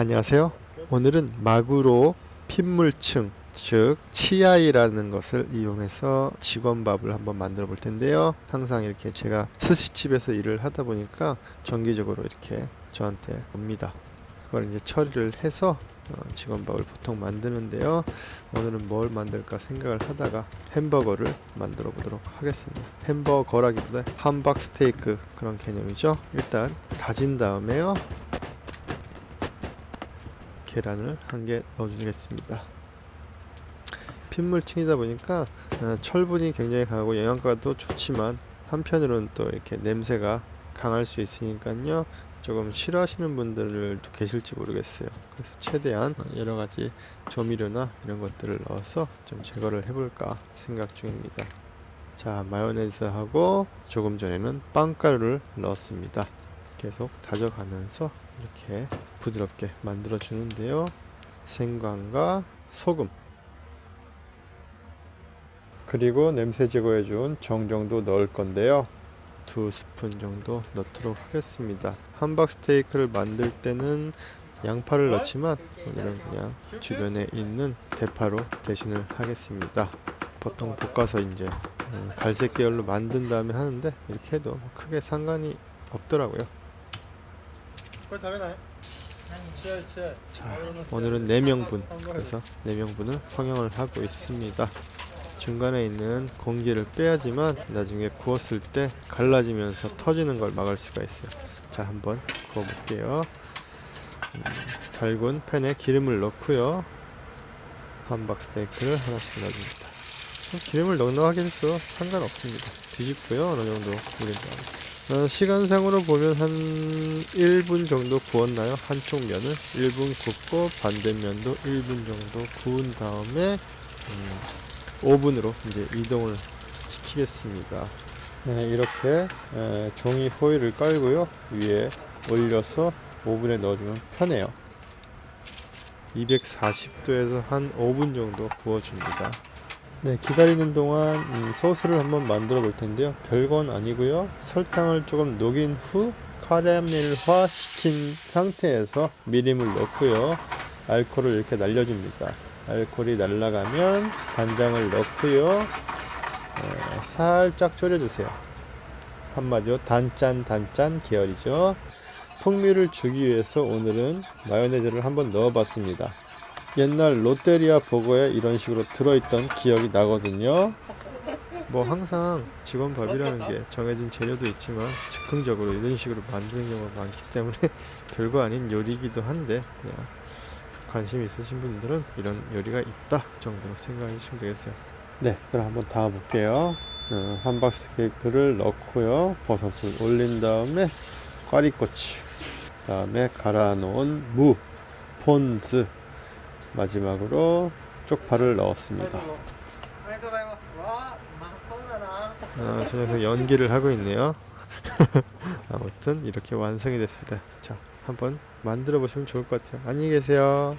안녕하세요. 오늘은 마구로 핏물층 즉 치아이라는 것을 이용해서 직원밥을 한번 만들어 볼 텐데요. 항상 이렇게 제가 스시집에서 일을 하다 보니까 정기적으로 이렇게 저한테 옵니다. 그걸 이제 처리를 해서 어, 직원밥을 보통 만드는데요. 오늘은 뭘 만들까 생각을 하다가 햄버거를 만들어 보도록 하겠습니다. 햄버거라기보다 함박 스테이크 그런 개념이죠. 일단 다진 다음에요. 계란을 한 개 넣어주겠습니다. 핏물층이다 보니까 어, 철분이 굉장히 강하고 영양가도 좋지만 한편으로는 또 이렇게 냄새가 강할 수 있으니까요. 조금 싫어하시는 분들도 계실지 모르겠어요. 그래서 최대한 여러 가지 조미료나 이런 것들을 넣어서 좀 제거를 해볼까 생각 중입니다. 자, 마요네즈하고 조금 전에는 빵가루를 넣었습니다. 계속 다져가면서 이렇게 부드럽게 만들어 주는데요. 생강과 소금 그리고 냄새 제거해 준 정정도 넣을 건데요. 두 스푼 정도 넣도록 하겠습니다. 함박 스테이크를 만들 때는 양파를 넣지만 오늘은 그냥 주변에 있는 대파로 대신을 하겠습니다. 보통 볶아서 이제 음, 갈색 계열로 만든 다음에 하는데 이렇게 해도 뭐 크게 상관이 없더라고요. 자, 오늘은 4명분 그래서 4명분을 성형을 하고 있습니다. 중간에 있는 공기를 빼야지만 나중에 구웠을 때 갈라지면서 터지는 걸 막을 수가 있어요. 자, 한번 구워 볼게요. 음, 달군 팬에 기름을 넣고요. 함박 스테이크를 하나씩 넣어줍니다. 기름을 넉넉하게 해도 상관없습니다. 뒤집고요. 어느 정도 올린 다음에. 어, 시간상으로 보면 한 1분 정도 구웠나요? 한쪽 면을 1분 굽고 반대면도 1분 정도 구운 다음에 음, 오븐으로 이제 이동을 시키겠습니다. 네, 이렇게 에, 종이 호일을 깔고요. 위에 올려서 오븐에 넣어주면 편해요. 240도에서 한 5분 정도 구워줍니다. 네, 기다리는 동안 음, 소스를 한번 만들어 볼 텐데요. 별건 아니고요. 설탕을 조금 녹인 후 카라멜화 시킨 상태에서 미림을 넣고요. 알코올을 이렇게 날려줍니다. 알코올이 날아가면 간장을 넣고요. 어, 살짝 졸여주세요. 한마디로 단짠 단짠 계열이죠. 풍미를 주기 위해서 오늘은 마요네즈를 한번 넣어봤습니다. 옛날 롯데리아 버거에 이런 식으로 들어있던 기억이 나거든요. 뭐 항상 직원 밥이라는 게 정해진 재료도 있지만 즉흥적으로 이런 식으로 만드는 경우가 많기 때문에 별거 아닌 요리이기도 한데 그냥 관심 있으신 분들은 이런 요리가 있다 정도로 생각해 주시면 되겠어요. 네, 그럼 한번 다 볼게요. 어, 함박스 케이크를 넣고요. 버섯을 올린 다음에 꽈리고추, 그다음에 갈아 놓은 무, 폰즈, 마지막으로 쪽파를 넣었습니다. 아, 저 녀석 연기를 하고 있네요. 아무튼 이렇게 완성이 됐습니다. 자, 한번 만들어 보시면 좋을 것 같아요. 안녕히 계세요.